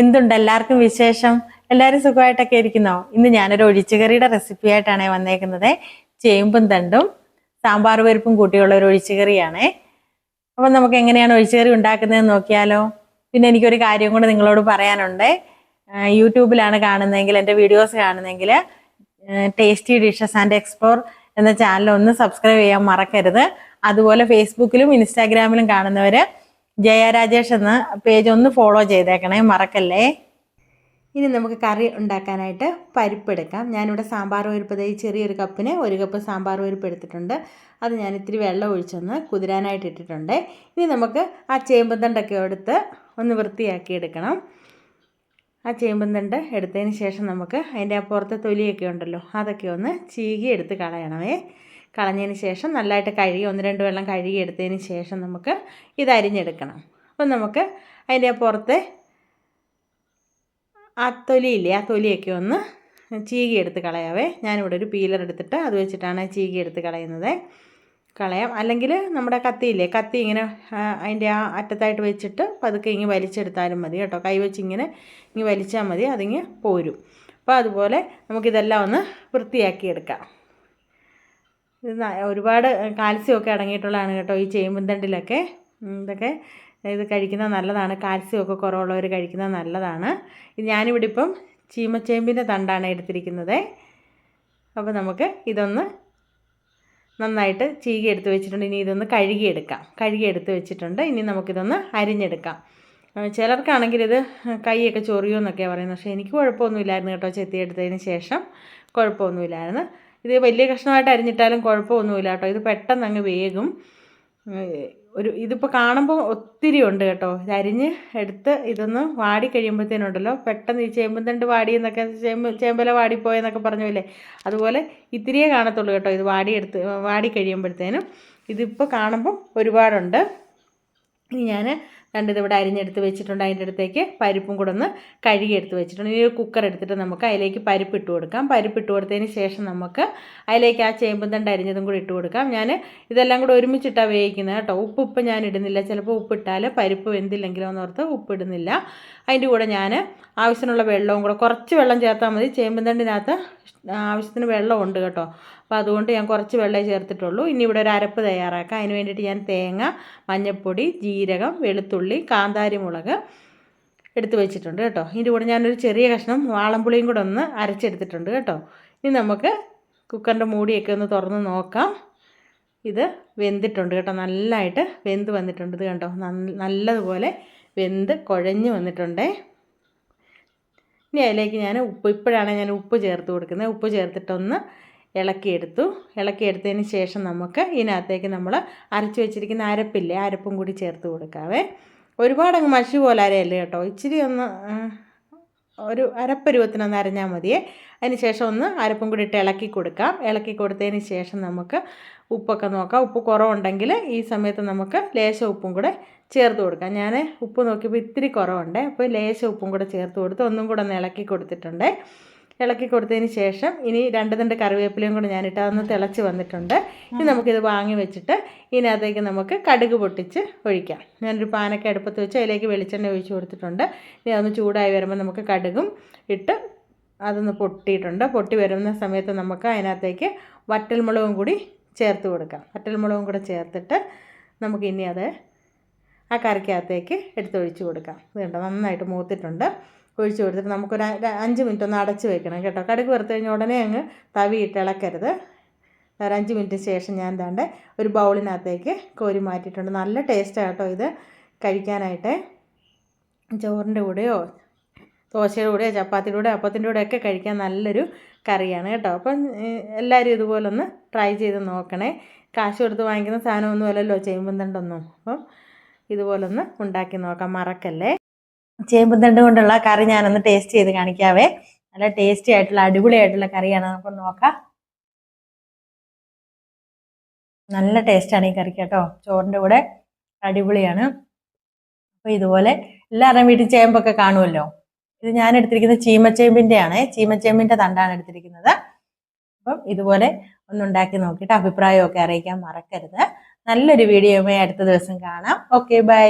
എന്തുണ്ട്? എല്ലാവർക്കും വിശേഷം? എല്ലാവരും സുഖമായിട്ടൊക്കെ ഇരിക്കുന്നോ? ഇന്ന് ഞാനൊരു ഒഴിച്ചുകറിയുടെ റെസിപ്പി ആയിട്ടാണ് വന്നേക്കുന്നത്. ചേമ്പും തണ്ടും സാമ്പാർ പരിപ്പും കൂട്ടിയുള്ള ഒരു ഒഴിച്ചുകറിയാണ്. അപ്പം നമുക്ക് എങ്ങനെയാണ് ഒഴിച്ചുകറി ഉണ്ടാക്കുന്നതെന്ന് നോക്കിയാലോ? പിന്നെ എനിക്കൊരു കാര്യം കൂടെ നിങ്ങളോട് പറയാനുണ്ട്. യൂട്യൂബിലാണ് കാണുന്നതെങ്കിൽ എന്റെ വീഡിയോസ് കാണുന്നതെങ്കിൽ ടേസ്റ്റി ഡിഷസ് ആൻഡ് എക്സ്പ്ലോർ എന്ന ചാനൽ ഒന്ന് സബ്സ്ക്രൈബ് ചെയ്യാൻ മറക്കരുത്. അതുപോലെ ഫേസ്ബുക്കിലും ഇൻസ്റ്റാഗ്രാമിലും കാണുന്നവർ ജയ രാജേഷ് എന്ന പേജ് ഒന്ന് ഫോളോ ചെയ്തേക്കണേ മറക്കല്ലേ? ഇനി നമുക്ക് കറി ഉണ്ടാക്കാനായിട്ട് പരിപ്പ് എടുക്കാം. ഞാനിവിടെ സാമ്പാർ പരിപ്പ് ഈ ചെറിയൊരു കപ്പിന് ഒരു കപ്പ് സാമ്പാർ പരിപ്പ് എടുത്തിട്ടുണ്ട്. അത് ഞാൻ ഇത്തിരി വെള്ളം ഒഴിച്ചൊന്ന് കുതിരാനായിട്ട് ഇട്ടിട്ടുണ്ട്. ഇനി നമുക്ക് ആ ചേമ്പന്തണ്ടൊക്കെ എടുത്ത് ഒന്ന് വൃത്തിയാക്കി എടുക്കണം. ആ ചേമ്പന്തണ്ട് എടുത്തതിന് ശേഷം നമുക്ക് അതിന്റെ പുറത്തെ തൊലിയൊക്കെ ഉണ്ടല്ലോ അതൊക്കെ ഒന്ന് ചീകി എടുത്ത് കളയണമേ. കളഞ്ഞതിന് ശേഷം നല്ലതായിട്ട് കഴുകി ഒന്ന് രണ്ട് വെള്ളം കഴുകി എടുത്തതിന് ശേഷം നമുക്ക് ഇത് അരിഞ്ഞെടുക്കണം. അപ്പം നമുക്ക് അതിന്റെ പുറത്തെ ആ തൊലിയില്ലേ ആ തൊലിയൊക്കെ ഒന്ന് ചീകി എടുത്ത് കളയാവേ. ഞാനിവിടെ ഒരു പീലർ എടുത്തിട്ട് അത് വെച്ചിട്ടാണ് ചീകി എടുത്ത് കളയുന്നത്. കളയാം. അല്ലെങ്കിൽ നമ്മുടെ കത്തിയില്ലേ കത്തി ഇങ്ങനെ അതിന്റെ ആ അറ്റത്തായിട്ട് വെച്ചിട്ട് പതുക്കെ ഇങ്ങനെ വലിച്ചെടുത്താലും മതി കേട്ടോ. കൈ വെച്ച് ഇങ്ങനെ ഇങ്ങനെ വലിച്ചാൽ മതി അതിങ്ങ് പോരും. അപ്പോൾ അതുപോലെ നമുക്കിതെല്ലാം ഒന്ന് വൃത്തിയാക്കി എടുക്കാം. ഇത് ഒരുപാട് കാൽസ്യമൊക്കെ അടങ്ങിയിട്ടുള്ളതാണ് കേട്ടോ ഈ ചേമ്പുന്തണ്ടിലൊക്കെ. ഇതൊക്കെ ഇത് കഴിക്കുന്നത് നല്ലതാണ്. കാൽസ്യമൊക്കെ കുറവുള്ളവർ കഴിക്കുന്നത് നല്ലതാണ്. ഞാനിവിടെ ഇപ്പം ചീമച്ചേമ്പിന്റെ തണ്ടാണ് എടുത്തിരിക്കുന്നത്. അപ്പോൾ നമുക്ക് ഇതൊന്ന് നന്നായിട്ട് ചീകി എടുത്ത് വെച്ചിട്ടുണ്ട്. ഇനി ഇതൊന്ന് കഴുകിയെടുക്കാം. കഴുകിയെടുത്ത് വെച്ചിട്ടുണ്ട്. ഇനി നമുക്കിതൊന്ന് അരിഞ്ഞെടുക്കാം. ചിലർക്കാണെങ്കിൽ ഇത് കൈയൊക്കെ ചൊറിയുമെന്നൊക്കെയാണ് പറയുന്നത്. പക്ഷേ എനിക്ക് കുഴപ്പമൊന്നുമില്ലായിരുന്നു കേട്ടോ ചെത്തിയെടുത്തതിന് ശേഷം. കുഴപ്പമൊന്നുമില്ലായിരുന്നു. ഇത് വലിയ കഷ്ണമായിട്ട് അരിഞ്ഞിട്ടാലും കുഴപ്പമൊന്നുമില്ല കേട്ടോ. ഇത് പെട്ടെന്ന് അങ്ങ് വേകും ഒരു ഇതിപ്പോൾ കാണുമ്പോൾ ഒത്തിരി ഉണ്ട് കേട്ടോ. ഇത് അരിഞ്ഞ് എടുത്ത് ഇതൊന്ന് വാടി കഴിയുമ്പോഴത്തേനുണ്ടല്ലോ പെട്ടെന്ന് ഈ ചേമ്പും തണ്ട് വാടി എന്നൊക്കെ ചേമ്പ് ചേമ്പല വാടിപ്പോയെന്നൊക്കെ പറഞ്ഞില്ലേ അതുപോലെ ഇത്തിരിയേ കാണത്തുള്ളൂ കേട്ടോ ഇത് വാടിയെടുത്ത് വാടി കഴിയുമ്പോഴത്തേനും. ഇതിപ്പോൾ കാണുമ്പോൾ ഒരുപാടുണ്ട്. ഇനി ഞാൻ രണ്ടിത് ഇവിടെ അരിഞ്ഞെടുത്ത് വെച്ചിട്ടുണ്ട്. അതിന്റെ അടുത്തേക്ക് പരിപ്പും കൂടെ ഒന്ന് കഴുകിയെടുത്ത് വെച്ചിട്ടുണ്ട്. ഇനി ഒരു കുക്കർ എടുത്തിട്ട് നമുക്ക് അതിലേക്ക് പരിപ്പ് ഇട്ട് കൊടുക്കാം. പരിപ്പ് ഇട്ട് കൊടുത്തതിന് ശേഷം നമുക്ക് അതിലേക്ക് ആ ചേമ്പും തണ്ട് അരിഞ്ഞതും കൂടി ഇട്ട് കൊടുക്കാം. ഞാൻ ഇതെല്ലാം കൂടെ ഒരുമിച്ചിട്ടാണ് വേവിക്കുന്നത് കേട്ടോ. ഉപ്പ് ഇപ്പം ഞാൻ ഇടുന്നില്ല. ചിലപ്പോൾ ഉപ്പിട്ടാൽ പരിപ്പ് വെന്തില്ലെങ്കിലോ ഉപ്പ് ഇടുന്നില്ല. അതിന്റെ കൂടെ ഞാൻ ആവശ്യത്തിനുള്ള വെള്ളവും കൂടെ കുറച്ച് വെള്ളം ചേർത്താൽ മതി. ചേമ്പും തണ്ടിനകത്ത് ആവശ്യത്തിന് വെള്ളമുണ്ട് കേട്ടോ. അപ്പോൾ അതുകൊണ്ട് ഞാൻ കുറച്ച് വെള്ളമേ ചേർത്തിട്ടുള്ളൂ. ഇനി ഇവിടെ ഒരു അരപ്പ് തയ്യാറാക്കാം. അതിന് വേണ്ടിയിട്ട് ഞാൻ തേങ്ങ മഞ്ഞൾപ്പൊടി ജീരകം വെളുത്തുള്ളി കാന്താരി മുളക് എടുത്ത് വെച്ചിട്ടുണ്ട് കേട്ടോ. ഇതിന്റെ കൂടെ ഞാനൊരു ചെറിയ കഷ്ണം വാളംപുളിയും കൂടെ ഒന്ന് അരച്ചെടുത്തിട്ടുണ്ട് കേട്ടോ. ഇനി നമുക്ക് കുക്കറിന്റെ മൂടിയൊക്കെ ഒന്ന് തുറന്ന് നോക്കാം. ഇത് വെന്തിട്ടുണ്ട് കേട്ടോ. നല്ലതായിട്ട് വെന്ത് വന്നിട്ടുണ്ട് ഇത് കണ്ടോ. നല്ലതുപോലെ വെന്ത് കുഴഞ്ഞ് വന്നിട്ടുണ്ടേ. ഇനി അതിലേക്ക് ഞാൻ ഉപ്പ് ഇപ്പോഴാണ് ഞാൻ ഉപ്പ് ചേർത്ത് കൊടുക്കുന്നത്. ഉപ്പ് ചേർത്തിട്ടൊന്ന് ഇളക്കിയെടുത്തു. ഇളക്കിയെടുത്തതിന് ശേഷം നമുക്ക് ഇതിനകത്തേക്ക് നമ്മൾ അരച്ച് വെച്ചിരിക്കുന്ന അരപ്പില്ലേ അരപ്പും കൂടി ചേർത്ത് കൊടുക്കാവേ. ഒരുപാടങ്ങ് മഷി പോലെ അരയല്ലേ കേട്ടോ? ഇച്ചിരി ഒന്ന് ഒരു അരപ്പരുവത്തിനൊന്ന് അരഞ്ഞാൽ മതിയേ. അതിന് ശേഷം ഒന്ന് അരപ്പും കൂടി ഇട്ട് ഇളക്കി കൊടുക്കാം. ഇളക്കി കൊടുത്തതിന് ശേഷം നമുക്ക് ഉപ്പൊക്കെ നോക്കാം. ഉപ്പ് കുറവുണ്ടെങ്കിൽ ഈ സമയത്ത് നമുക്ക് ലേശം ഉപ്പും കൂടെ ചേർത്ത് കൊടുക്കാം. ഞാൻ ഉപ്പ് നോക്കിയപ്പോൾ ഇത്തിരി കുറവുണ്ട്. അപ്പോൾ ലേശം ഉപ്പും കൂടെ ചേർത്ത് കൊടുത്ത് ഒന്നും കൂടെ ഒന്ന് ഇളക്കി കൊടുത്തിട്ടുണ്ട്. ഇളക്കി കൊടുത്തതിന് ശേഷം ഇനി രണ്ട് തണ്ട് കറിവേപ്പിലയും കൂടെ ഞാനിട്ട് അതൊന്ന് തിളച്ച് വന്നിട്ടുണ്ട്. ഇനി നമുക്കിത് വാങ്ങി വെച്ചിട്ട് ഇതിനകത്തേക്ക് നമുക്ക് കടുക് പൊട്ടിച്ച് ഒഴിക്കാം. ഞാനൊരു പാനൊക്കെ അടുപ്പത്ത് വെച്ച് അതിലേക്ക് വെളിച്ചെണ്ണ ഒഴിച്ച് കൊടുത്തിട്ടുണ്ട്. ഇനി അതൊന്ന് ചൂടായി വരുമ്പോൾ നമുക്ക് കടുകും ഇട്ട് അതൊന്ന് പൊട്ടിയിട്ടുണ്ട്. പൊട്ടി വരുന്ന സമയത്ത് നമുക്ക് അതിനകത്തേക്ക് വറ്റൽമുളകും കൂടി ചേർത്ത് കൊടുക്കാം. വറ്റൽമുളകും കൂടെ ചേർത്തിട്ട് നമുക്ക് ഇനി അത് ആ കറിക്കകത്തേക്ക് എടുത്തൊഴിച്ച് കൊടുക്കാം. ഇത് കണ്ടോ? നന്നായിട്ട് മൂത്തിട്ടുണ്ട്. ഒഴിച്ച് കൊടുത്തിട്ട് നമുക്കൊരു അഞ്ച് മിനിറ്റ് ഒന്ന് അടച്ച് വെക്കണം കേട്ടോ. കടുക് വറുത്ത് കഴിഞ്ഞ ഉടനെ അങ്ങ് തവിയിട്ട് ഇളക്കരുത്. ഒരു അഞ്ച് മിനിറ്റ് ശേഷം ഞാൻ ദാണ്ട് ഒരു ബൗളിനകത്തേക്ക് കോരി മാറ്റിയിട്ടുണ്ട്. നല്ല ടേസ്റ്റാണ് കേട്ടോ ഇത് കഴിക്കാനായിട്ട്. ചോറിന്റെ കൂടെയോ ദോശയുടെ കൂടെയോ ചപ്പാത്തിയുടെ കൂടെ അപ്പത്തിന്റെ കൂടെ ഒക്കെ കഴിക്കാൻ നല്ലൊരു കറിയാണ് കേട്ടോ. അപ്പം എല്ലാവരും ഇതുപോലെ ഒന്ന് ട്രൈ ചെയ്ത് നോക്കണേ. കാശ് കൊടുത്ത് വാങ്ങിക്കുന്ന സാധനമൊന്നും അല്ലല്ലോ ചേമ്പുന്തണ്ടൊന്നും അപ്പം ഇതുപോലൊന്ന് ഉണ്ടാക്കി നോക്കാം. മറക്കല്ലേ? ചേമ്പുന്തണ്ട് കൊണ്ടുള്ള കറി ഞാനൊന്ന് ടേസ്റ്റ് ചെയ്ത് കാണിക്കാവേ. നല്ല ടേസ്റ്റി ആയിട്ടുള്ള അടിപൊളിയായിട്ടുള്ള കറിയാണ്. നമുക്ക് നോക്കാം. നല്ല ടേസ്റ്റാണ് ഈ കറിക്ക് കേട്ടോ. ചോറിന്റെ കൂടെ അടിപൊളിയാണ്. അപ്പോൾ ഇതുപോലെ എല്ലാവരുടെയും വീട്ടിൽ ചേമ്പൊക്കെ കാണുമല്ലോ. ഇത് ഞാൻ എടുത്തിരിക്കുന്നത് ചീമച്ചേമ്പിന്റെ ആണ് ചീമച്ചേമ്പിന്റെ തണ്ടാണ് എടുത്തിരിക്കുന്നത്. അപ്പം ഇതുപോലെ ഒന്നുണ്ടാക്കി നോക്കിയിട്ട് അഭിപ്രായമൊക്കെ അറിയിക്കാൻ മറക്കരുത്. നല്ലൊരു വീഡിയോയുമായി അടുത്ത ദിവസം കാണാം. Okay bye